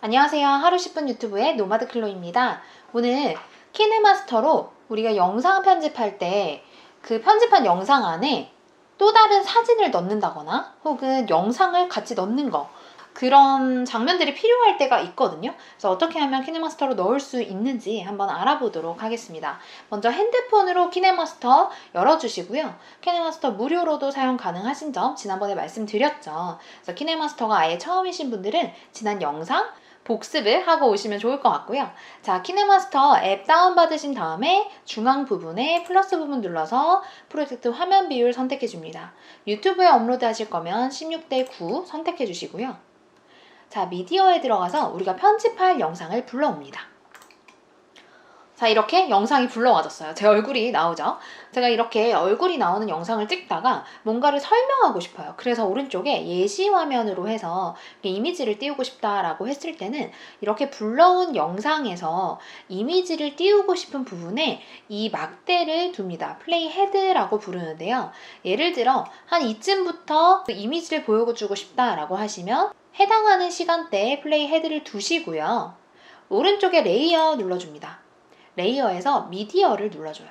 안녕하세요. 하루 10분 유튜브의 노마드 클로입니다. 오늘 키네마스터로 우리가 영상 편집할 때 그 편집한 영상 안에 또 다른 사진을 넣는다거나 혹은 영상을 같이 넣는 거 그런 장면들이 필요할 때가 있거든요. 그래서 어떻게 하면 키네마스터로 넣을 수 있는지 한번 알아보도록 하겠습니다. 먼저 핸드폰으로 키네마스터 열어주시고요. 키네마스터 무료로도 사용 가능하신 점 지난번에 말씀드렸죠. 그래서 키네마스터가 아예 처음이신 분들은 지난 영상 복습을 하고 오시면 좋을 것 같고요. 자, 키네마스터 앱 다운받으신 다음에 중앙 부분에 플러스 부분 눌러서 프로젝트 화면 비율 선택해 줍니다. 유튜브에 업로드 하실 거면 16대 9 선택해 주시고요. 자, 미디어에 들어가서 우리가 편집할 영상을 불러옵니다. 자, 이렇게 영상이 불러와졌어요. 제 얼굴이 나오죠? 제가 이렇게 얼굴이 나오는 영상을 찍다가 뭔가를 설명하고 싶어요. 그래서 오른쪽에 예시 화면으로 해서 이미지를 띄우고 싶다라고 했을 때는 이렇게 불러온 영상에서 이미지를 띄우고 싶은 부분에 이 막대를 둡니다. 플레이 헤드라고 부르는데요. 예를 들어 한 이쯤부터 그 이미지를 보여주고 싶다라고 하시면 해당하는 시간대에 플레이 헤드를 두시고요. 오른쪽에 레이어 눌러줍니다. 레이어에서 미디어를 눌러줘요.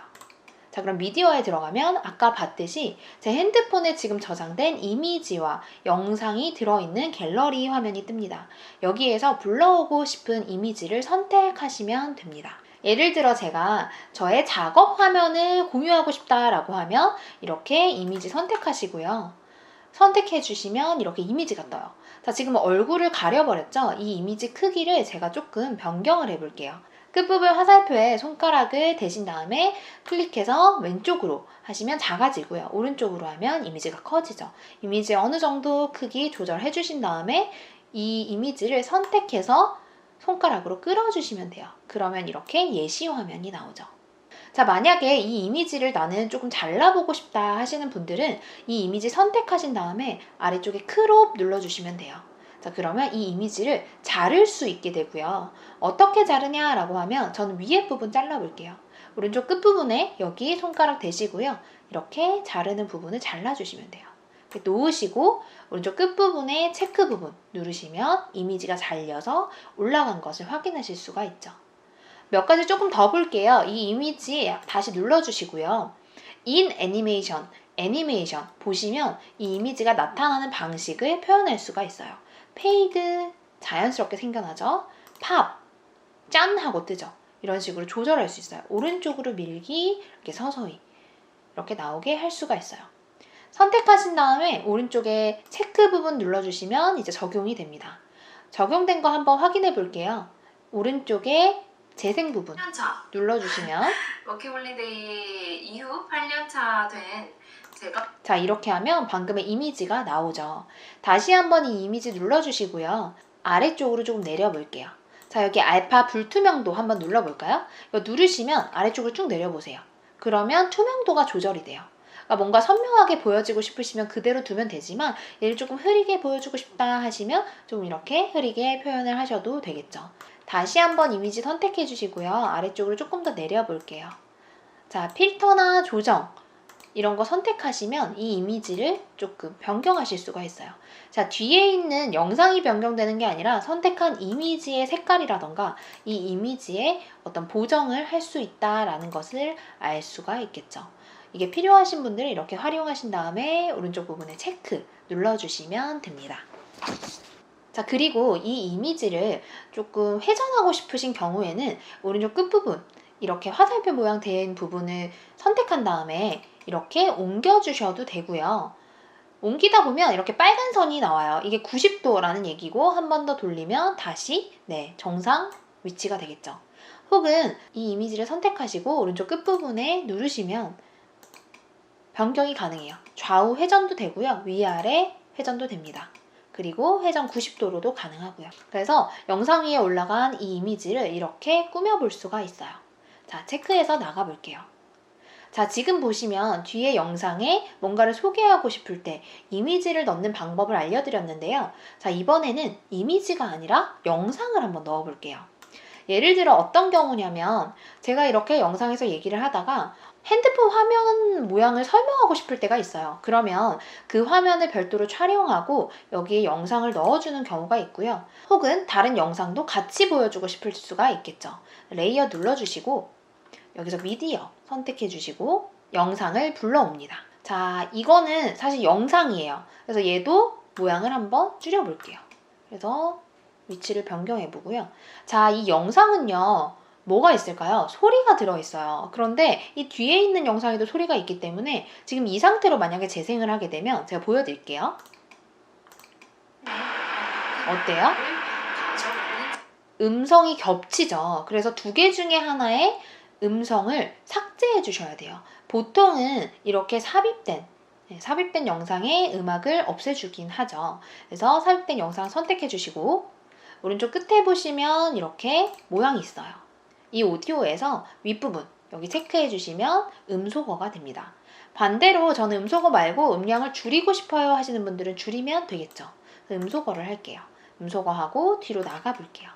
자, 그럼 미디어에 들어가면 아까 봤듯이 제 핸드폰에 지금 저장된 이미지와 영상이 들어있는 갤러리 화면이 뜹니다. 여기에서 불러오고 싶은 이미지를 선택하시면 됩니다. 예를 들어 제가 저의 작업 화면을 공유하고 싶다라고 하면 이렇게 이미지 선택하시고요. 선택해 주시면 이렇게 이미지가 떠요. 자, 지금 얼굴을 가려버렸죠? 이 이미지 크기를 제가 조금 변경을 해볼게요. 끝부분 화살표에 손가락을 대신 다음에 클릭해서 왼쪽으로 하시면 작아지고요. 오른쪽으로 하면 이미지가 커지죠. 이미지 어느 정도 크기 조절해 주신 다음에 이 이미지를 선택해서 손가락으로 끌어주시면 돼요. 그러면 이렇게 예시 화면이 나오죠. 자, 만약에 이 이미지를 나는 조금 잘라보고 싶다 하시는 분들은 이 이미지 선택하신 다음에 아래쪽에 크롭 눌러주시면 돼요. 자, 그러면 이 이미지를 자를 수 있게 되고요. 어떻게 자르냐라고 하면 저는 위에 부분 잘라볼게요. 오른쪽 끝부분에 여기 손가락 대시고요. 이렇게 자르는 부분을 잘라주시면 돼요. 놓으시고 오른쪽 끝부분에 체크 부분 누르시면 이미지가 잘려서 올라간 것을 확인하실 수가 있죠. 몇 가지 조금 더 볼게요. 이 이미지 다시 눌러주시고요. in 애니메이션, 애니메이션 보시면 이 이미지가 나타나는 방식을 표현할 수가 있어요. 페이드 자연스럽게 생겨나죠. 팝, 짠 하고 뜨죠. 이런 식으로 조절할 수 있어요. 오른쪽으로 밀기, 이렇게 서서히 이렇게 나오게 할 수가 있어요. 선택하신 다음에 오른쪽에 체크 부분 눌러주시면 이제 적용이 됩니다. 적용된 거 한번 확인해 볼게요. 오른쪽에 재생 부분 8년차 눌러주시면 워킹홀리데이 이후 8년차 된 제가 자 이렇게 하면 방금의 이미지가 나오죠. 다시 한번 이 이미지 눌러주시고요. 아래쪽으로 조금 내려볼게요. 자 여기 알파 불투명도 한번 눌러볼까요? 누르시면 아래쪽으로 쭉 내려보세요. 그러면 투명도가 조절이 돼요. 그러니까 뭔가 선명하게 보여지고 싶으시면 그대로 두면 되지만 얘를 조금 흐리게 보여주고 싶다 하시면 좀 이렇게 흐리게 표현을 하셔도 되겠죠. 다시 한번 이미지 선택해 주시고요. 아래쪽으로 조금 더 내려 볼게요. 자, 필터나 조정 이런 거 선택하시면 이 이미지를 조금 변경하실 수가 있어요. 자, 뒤에 있는 영상이 변경되는 게 아니라 선택한 이미지의 색깔이라던가 이 이미지의 어떤 보정을 할 수 있다라는 것을 알 수가 있겠죠. 이게 필요하신 분들은 이렇게 활용하신 다음에 오른쪽 부분에 체크 눌러주시면 됩니다. 자, 그리고 이 이미지를 조금 회전하고 싶으신 경우에는 오른쪽 끝부분, 이렇게 화살표 모양 된 부분을 선택한 다음에 이렇게 옮겨주셔도 되고요. 옮기다 보면 이렇게 빨간 선이 나와요. 이게 90도라는 얘기고 한 번 더 돌리면 다시 네 정상 위치가 되겠죠. 혹은 이 이미지를 선택하시고 오른쪽 끝부분에 누르시면 변경이 가능해요. 좌우 회전도 되고요. 위아래 회전도 됩니다. 그리고 회전 90도로도 가능하고요. 그래서 영상 위에 올라간 이 이미지를 이렇게 꾸며볼 수가 있어요. 자, 체크해서 나가볼게요. 자, 지금 보시면 뒤에 영상에 뭔가를 소개하고 싶을 때 이미지를 넣는 방법을 알려드렸는데요. 자, 이번에는 이미지가 아니라 영상을 한번 넣어볼게요. 예를 들어 어떤 경우냐면 제가 이렇게 영상에서 얘기를 하다가 핸드폰 화면 모양을 설명하고 싶을 때가 있어요. 그러면 그 화면을 별도로 촬영하고 여기에 영상을 넣어주는 경우가 있고요. 혹은 다른 영상도 같이 보여주고 싶을 수가 있겠죠. 레이어 눌러주시고 여기서 미디어 선택해 주시고 영상을 불러옵니다. 자, 이거는 사실 영상이에요. 그래서 얘도 모양을 한번 줄여볼게요. 그래서 위치를 변경해 보고요. 자, 이 영상은요. 뭐가 있을까요? 소리가 들어있어요. 그런데 이 뒤에 있는 영상에도 소리가 있기 때문에 지금 이 상태로 만약에 재생을 하게 되면 제가 보여드릴게요. 어때요? 음성이 겹치죠. 그래서 두 개 중에 하나의 음성을 삭제해 주셔야 돼요. 보통은 이렇게 삽입된 네, 삽입된 영상의 음악을 없애주긴 하죠. 그래서 삽입된 영상 선택해 주시고 오른쪽 끝에 보시면 이렇게 모양이 있어요. 이 오디오에서 윗부분 여기 체크해 주시면 음소거가 됩니다. 반대로 저는 음소거 말고 음량을 줄이고 싶어요 하시는 분들은 줄이면 되겠죠. 음소거를 할게요. 음소거하고 뒤로 나가 볼게요.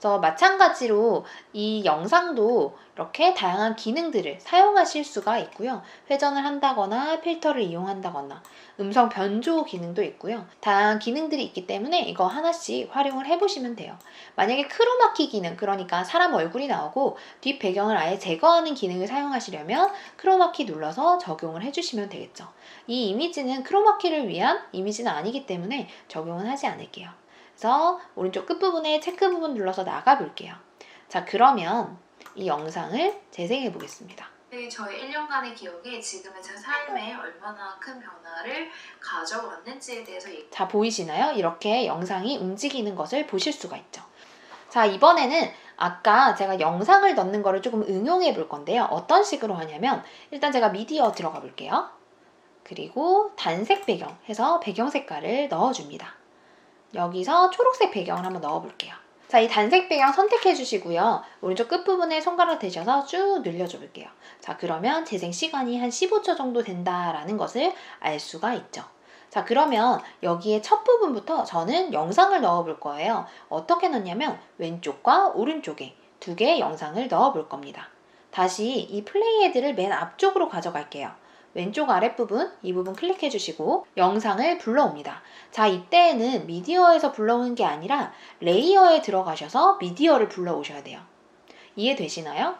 그래서 마찬가지로 이 영상도 이렇게 다양한 기능들을 사용하실 수가 있고요. 회전을 한다거나 필터를 이용한다거나 음성 변조 기능도 있고요. 다양한 기능들이 있기 때문에 이거 하나씩 활용을 해보시면 돼요. 만약에 크로마키 기능, 그러니까 사람 얼굴이 나오고 뒷 배경을 아예 제거하는 기능을 사용하시려면 크로마키 눌러서 적용을 해주시면 되겠죠. 이 이미지는 크로마키를 위한 이미지는 아니기 때문에 적용은 하지 않을게요. 그래서 오른쪽 끝부분에 체크 부분 눌러서 나가 볼게요. 자, 그러면 이 영상을 재생해 보겠습니다. 네, 저의 1년간의 기억이 지금의 제 삶에 얼마나 큰 변화를 가져왔는지에 대해서 자, 보이시나요? 이렇게 영상이 움직이는 것을 보실 수가 있죠. 자, 이번에는 아까 제가 영상을 넣는 거를 조금 응용해 볼 건데요. 어떤 식으로 하냐면, 일단 제가 미디어 들어가 볼게요. 그리고 단색 배경 해서 배경 색깔을 넣어줍니다. 여기서 초록색 배경을 한번 넣어볼게요. 자, 이 단색 배경 선택해 주시고요. 오른쪽 끝부분에 손가락 대셔서 쭉 늘려줘 볼게요. 자, 그러면 재생 시간이 한 15초 정도 된다라는 것을 알 수가 있죠. 자, 그러면 여기에 첫 부분부터 저는 영상을 넣어 볼 거예요. 어떻게 넣냐면 왼쪽과 오른쪽에 두 개의 영상을 넣어 볼 겁니다. 다시 이 플레이 헤드를 맨 앞쪽으로 가져갈게요. 왼쪽 아랫부분, 이 부분 클릭해 주시고 영상을 불러옵니다. 자, 이때에는 미디어에서 불러오는 게 아니라 레이어에 들어가셔서 미디어를 불러오셔야 돼요. 이해되시나요?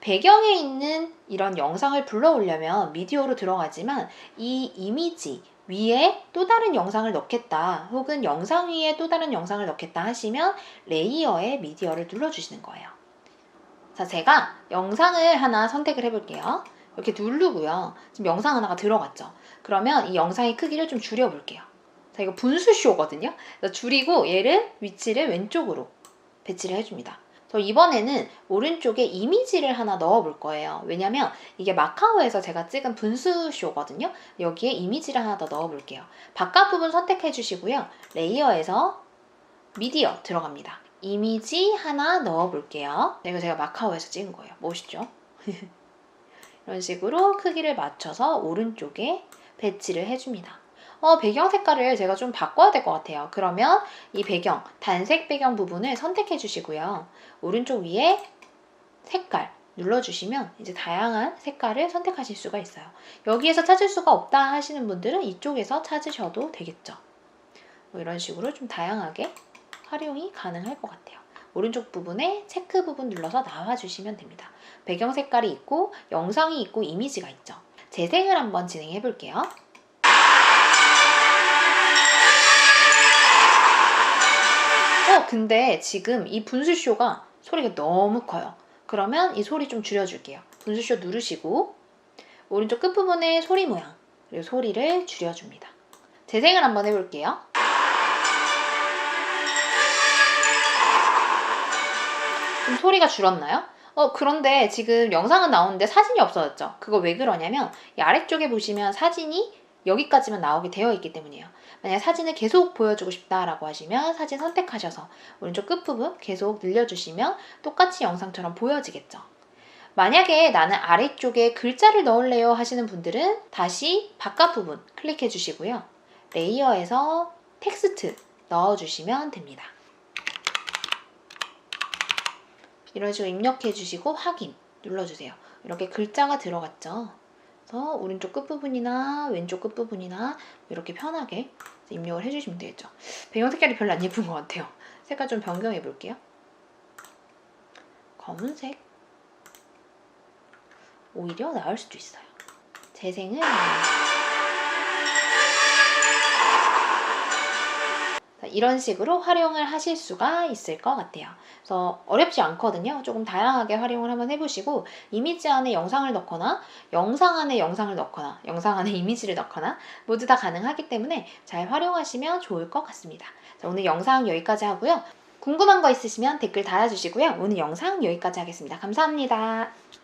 배경에 있는 이런 영상을 불러오려면 미디어로 들어가지만 이 이미지 위에 또 다른 영상을 넣겠다 혹은 영상 위에 또 다른 영상을 넣겠다 하시면 레이어에 미디어를 눌러주시는 거예요. 자, 제가 영상을 하나 선택을 해볼게요. 이렇게 누르고요. 지금 영상 하나가 들어갔죠. 그러면 이 영상의 크기를 좀 줄여볼게요. 자, 이거 분수쇼거든요. 그래서 줄이고 얘를 위치를 왼쪽으로 배치를 해줍니다. 저 이번에는 오른쪽에 이미지를 하나 넣어 볼 거예요. 왜냐면 이게 마카오에서 제가 찍은 분수쇼거든요. 여기에 이미지를 하나 더 넣어 볼게요. 바깥 부분 선택해 주시고요. 레이어에서 미디어 들어갑니다. 이미지 하나 넣어 볼게요. 이거 제가 마카오에서 찍은 거예요. 멋있죠? 이런 식으로 크기를 맞춰서 오른쪽에 배치를 해줍니다. 어, 배경 색깔을 제가 좀 바꿔야 될 것 같아요. 그러면 이 배경, 단색 배경 부분을 선택해 주시고요. 오른쪽 위에 색깔 눌러주시면 이제 다양한 색깔을 선택하실 수가 있어요. 여기에서 찾을 수가 없다 하시는 분들은 이쪽에서 찾으셔도 되겠죠. 뭐 이런 식으로 좀 다양하게 활용이 가능할 것 같아요. 오른쪽 부분에 체크 부분 눌러서 나와주시면 됩니다. 배경 색깔이 있고 영상이 있고 이미지가 있죠. 재생을 한번 진행해 볼게요. 어, 근데 지금 이 분수쇼가 소리가 너무 커요. 그러면 이 소리 좀 줄여줄게요. 분수쇼 누르시고 오른쪽 끝부분에 소리 모양 그리고 소리를 줄여줍니다. 재생을 한번 해볼게요. 좀 소리가 줄었나요? 어, 그런데 지금 영상은 나오는데 사진이 없어졌죠? 그거 왜 그러냐면 이 아래쪽에 보시면 사진이 여기까지만 나오게 되어 있기 때문이에요. 만약 사진을 계속 보여주고 싶다라고 하시면 사진 선택하셔서 오른쪽 끝부분 계속 늘려주시면 똑같이 영상처럼 보여지겠죠. 만약에 나는 아래쪽에 글자를 넣을래요 하시는 분들은 다시 바깥 부분 클릭해 주시고요. 레이어에서 텍스트 넣어주시면 됩니다. 이런 식으로 입력해 주시고 확인 눌러주세요. 이렇게 글자가 들어갔죠. 그래서 오른쪽 끝부분이나 왼쪽 끝부분이나 이렇게 편하게 입력을 해주시면 되겠죠. 배경 색깔이 별로 안 예쁜 것 같아요. 색깔 좀 변경해 볼게요. 검은색. 오히려 나을 수도 있어요. 재생은 이런 식으로 활용을 하실 수가 있을 것 같아요. 그래서 어렵지 않거든요. 조금 다양하게 활용을 한번 해보시고 이미지 안에 영상을 넣거나 영상 안에 영상을 넣거나 영상 안에 이미지를 넣거나 모두 다 가능하기 때문에 잘 활용하시면 좋을 것 같습니다. 자, 오늘 영상 여기까지 하고요. 궁금한 거 있으시면 댓글 달아주시고요. 오늘 영상 여기까지 하겠습니다. 감사합니다.